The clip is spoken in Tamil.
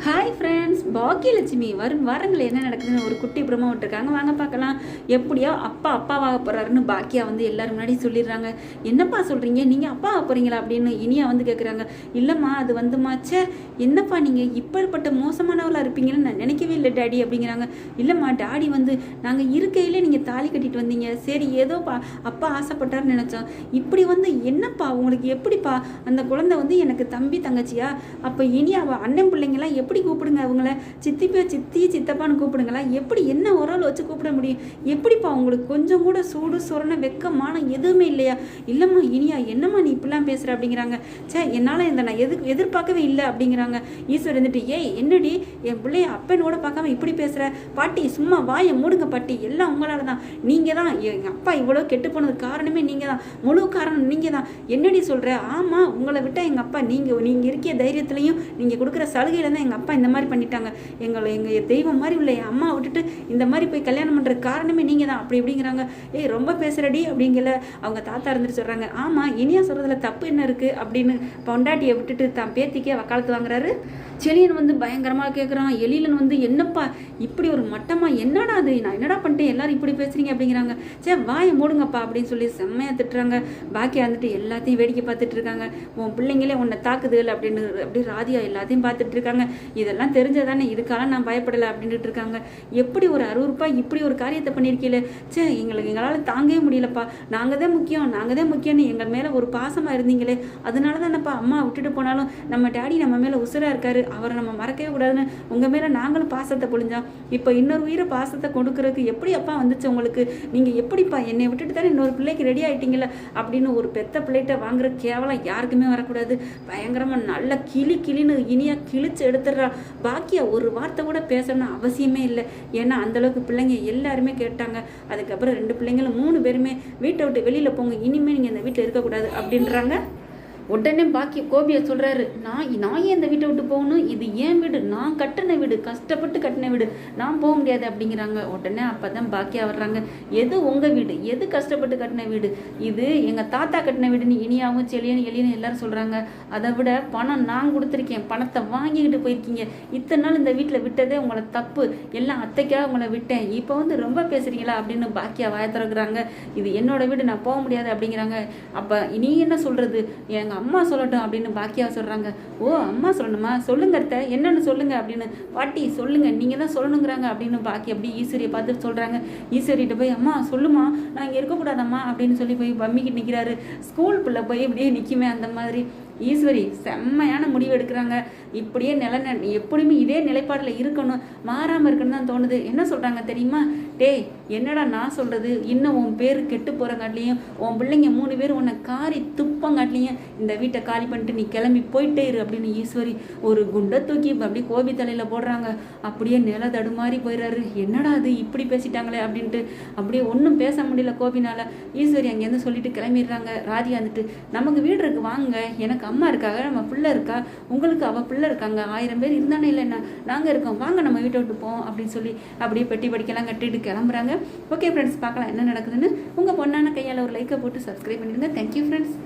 ஹாய் ஃப்ரெண்ட் ஃப்ரெண்ட்ஸ் பாக்கியலட்சுமி வரும் வாரங்கள் என்ன நடக்குதுன்னு ஒரு குட்டி பிரமா விட்டுருக்காங்க. வாங்க பார்க்கலாம். எப்படியோ அப்பா அப்பாவாக போகிறாருன்னு பாக்கியா வந்து எல்லாரும் முன்னாடி சொல்லிடுறாங்க. என்னப்பா சொல்கிறீங்க நீங்கள் அப்பா போகிறீங்களா அப்படின்னு இனியா வந்து கேட்குறாங்க இல்லைம்மா அது வந்துமாச்சே என்னப்பா நீங்கள் இப்படிப்பட்ட மோசமானவளாக இருப்பீங்கன்னு நான் நினைக்கவே இல்லை டேடி அப்படிங்கிறாங்க. இல்லைம்மா டாடி வந்து நாங்கள் இருக்கையிலே நீங்கள் தாலி கட்டிட்டு வந்தீங்க. சரி ஏதோ பா அப்பா ஆசைப்பட்டாருன்னு நினச்சோம். இப்படி வந்து என்னப்பா உங்களுக்கு எப்படிப்பா? அந்த குழந்தை வந்து எனக்கு தம்பி தங்கச்சியா? அப்போ இனி அவள் அண்ணன் பிள்ளைங்களாம் எப்படி கூப்பிடுங்க? அவங்க கூப்பிடுங்களேன் சித்திப்பா சித்தி சித்தப்பான்னு கூப்பிடுங்களேன். எப்படி என்ன உரல் வச்சு கூப்பிட முடியும்? எப்படிப்பா உங்களுக்கு கொஞ்சம் கூட சூடு சொரண வெக்கமான எதுவுமே இல்லையா? இல்லைம்மா இனியா என்னம்மா நீ இப்படிலாம் பேசுகிற அப்படிங்கிறாங்க. சே என்னால் இந்த நான் எது எதிர்பார்க்கவே இல்லை அப்படிங்கிறாங்க. ஈஸ்வர் இருந்துட்டு ஏய் என்னடி? என் பிள்ளைய அப்பனோட பார்க்காம இப்படி பேசுகிற பாட்டி சும்மா வாயை மூடுங்க பாட்டி. எல்லாம் உங்களால் தான். நீங்கள் தான் எங்கள் அப்பா இவ்வளோ கெட்டு போனதுக்கு காரணமே நீங்கள் தான். முழு காரணம் நீங்கள் தான். என்னடி சொல்கிற ஆமாம் உங்களை விட்டால் எங்கள் அப்பா நீங்கள் நீங்கள் இருக்கிய தைரியத்துலையும் நீங்கள் கொடுக்குற சலுகையில தான் எங்கள் அப்பா இந்த மாதிரி பண்ணிட்டாங்க. எங்களை எங்கள் தெய்வம் மாதிரி உள்ள என் அம்மா விட்டுட்டு இந்த மாதிரி போய் கல்யாணம் பண்ணுற காரணமே நீங்கள் தான். அப்படி இப்படிங்கிறாங்க. ஏய் ரொம்ப பேசுகிறடி அப்படிங்கல. அவங்க தாத்தா இருந்துட்டு சொல்கிறாங்க ஆமாம் இனியா சொல்கிறதுல தப்பு என்ன இருக்குது அப்படின்னு பொண்டாட்டியை விட்டுட்டு தான் பேத்திக்கே வக்காலத்து வாங்குறாரு. செலியன் வந்து பயங்கரமாக கேட்குறான் எழிலன் வந்து என்னப்பா இப்படி ஒரு மட்டமாக என்னடா அது? நான் என்னடா பண்ணிட்டேன்? எல்லாரும் இப்படி பேசுறீங்க அப்படிங்கிறாங்க. சே வாயை மூடுங்கப்பா அப்படின்னு சொல்லி செம்மையாக திட்டுறாங்க. பாக்கியா வந்துட்டு எல்லாத்தையும் வேடிக்கை பார்த்துட்டு இருக்காங்க. உன் பிள்ளைங்களே உன்னை தாக்குது இல்லை அப்படின்னு அப்படி ராதியா எல்லாத்தையும் பார்த்துட்டு இருக்காங்க. இதெல்லாம் தெரிஞ்சதானே இதுக்கெல்லாம் நான் பயப்படலை அப்படின்ட்டு இருக்காங்க. எப்படி ஒரு அறுபது ரூபாய் இப்படி ஒரு காரியத்தை பண்ணியிருக்கீல சே எங்களுக்கு எங்களால் தாங்கவே முடியலப்பா. நாங்கள் தான் முக்கியம் நாங்கள் தான் முக்கியம்னு எங்கள் மேலே ஒரு பாசமாக இருந்தீங்களே. அதனால தானேப்பா அம்மா விட்டுட்டு போனாலும் நம்ம டேடி நம்ம மேலே உசுராக இருக்காரு. அவரை நம்ம மறக்கவே கூடாதுன்னு உங்கள் மேலே நாங்களும் பாசத்தை பொழிஞ்சோம் இப்போ இன்னொரு உயிரை பாசத்தை கொடுக்கறதுக்கு எப்படி அப்பா வந்துச்சு உங்களுக்கு? நீங்கள் எப்படிப்பா என்னை விட்டுட்டு தானே இன்னொரு பிள்ளைக்கு ரெடி ஆயிட்டீங்களா அப்படின்னு ஒரு பெத்த பிள்ளைகிட்ட வாங்குற கேவலம் யாருக்குமே வரக்கூடாது. பயங்கரமாக நல்ல கிளி கிளின்னு இனியாக கிழிச்சு எடுத்துடுறா. பாக்கியா ஒரு வார்த்தை கூட பேசணும்னு அவசியமே இல்லை. ஏன்னா அந்தளவுக்கு பிள்ளைங்க எல்லாருமே கேட்டாங்க. அதுக்கப்புறம் ரெண்டு பிள்ளைங்களும் மூணு பேருமே வீட்டை விட்டு வெளியில் போங்க. இனிமேல் நீங்கள் இந்த வீட்டில் இருக்கக்கூடாது அப்படின்றாங்க. உடனே பாக்கி கோபியை சொல்கிறாரு நான் நான் ஏன் இந்த வீட்டை விட்டு போகணும்? இது ஏன் வீடு? நான் கட்டின வீடு கஷ்டப்பட்டு கட்டின வீடு. நான் போக முடியாது அப்படிங்கிறாங்க. உடனே அப்போ தான் பாக்கியா வர்றாங்க எது உங்கள் வீடு? எது கஷ்டப்பட்டு கட்டின வீடு? இது எங்கள் தாத்தா கட்டின வீடுன்னு இனியாவும் செலியன்னு எலியன்னு எல்லாரும் சொல்கிறாங்க அதை விட பணம் நான் கொடுத்துருக்கேன். பணத்தை வாங்கிக்கிட்டு போயிருக்கீங்க. இத்தனை நாள் இந்த வீட்டில் விட்டதே உங்களை தப்பு. எல்லாம் அத்தைக்காக உங்களை விட்டேன். இப்போ வந்து ரொம்ப பேசுகிறீங்களா அப்படின்னு பாக்கியா வாய திறக்கிறாங்க. இது என்னோட வீடு. நான் போக முடியாது அப்படிங்கிறாங்க. அப்போ நீ என்ன சொல்கிறது எங்கள் அம்மா சொல்லட்டும் அப்படின்னு பாக்கியா சொல்கிறாங்க ஓ அம்மா சொல்லணுமா? சொல்லுங்க அத்தை. என்னென்னு சொல்லுங்க அப்படின்னு. பாட்டி சொல்லுங்க. நீங்கள் தான் சொல்லணுங்கிறாங்க அப்படின்னு பாக்கி அப்படி ஈஸ்வரியை பார்த்து சொல்கிறாங்க ஈஸ்வரிகிட்ட போய் அம்மா சொல்லுமா? நான் இங்கே இருக்கக்கூடாதம்மா அப்படின்னு சொல்லி போய் பம்மிக்கிட்டு நிற்கிறாரு ஸ்கூல் பிள்ளை போய் இப்படியே நிற்குமே அந்த மாதிரி. ஈஸ்வரி செம்மையான முடிவு எடுக்கிறாங்க. இப்படியே நில எப்படியுமே இதே நிலைப்பாடில் இருக்கணும். மாறாமல் இருக்கணும்னு தான் தோணுது. என்ன சொல்கிறாங்க தெரியுமா? டேய் என்னடா நான் சொல்கிறது இன்னும் உன் பேர் கெட்டு போகிறங்காட்டிலையும் உன் பிள்ளைங்க மூணு பேர் உன்னை காரி துப்பங்காட்டிலையும் இந்த வீட்டை காலி பண்ணிட்டு நீ கிளம்பி போயிட்டே இரு அப்படின்னு ஈஸ்வரி ஒரு குண்டை தூக்கி அப்படியே கோபி தலையில் போடுறாங்க. அப்படியே நில தடுமாறி போயிடுறாரு என்னடா அது இப்படி பேசிட்டாங்களே அப்படின்ட்டு அப்படியே ஒன்றும் பேச முடியல கோபினால. ஈஸ்வரி அங்கேருந்து சொல்லிட்டு கிளம்பிடுறாங்க. ராதி வந்துட்டு நமக்கு வீடு இருக்கு வாங்க. எனக்கு அம்மா இருக்காங்க நம்ம பிள்ளை இருக்கா? உங்களுக்கு அவள் பிள்ளை இருக்காங்க ஆயிரம் பேர் இருந்தானே இல்லைன்னா நாங்கள் இருக்கோம் வாங்க நம்ம வீட்டை விட்டு போவோம் அப்படின்னு சொல்லி அப்படியே பெட்டி படிக்கலாம் கட்டிட்டு கிளம்புறாங்க. ஓகே ஃப்ரெண்ட்ஸ் பார்க்கலாம் என்ன நடக்குதுன்னு. உங்கள் பொண்ணான கையால் ஒரு லைக்கை போட்டு சப்ஸ்கிரைப் பண்ணிடுங்க. Thank you friends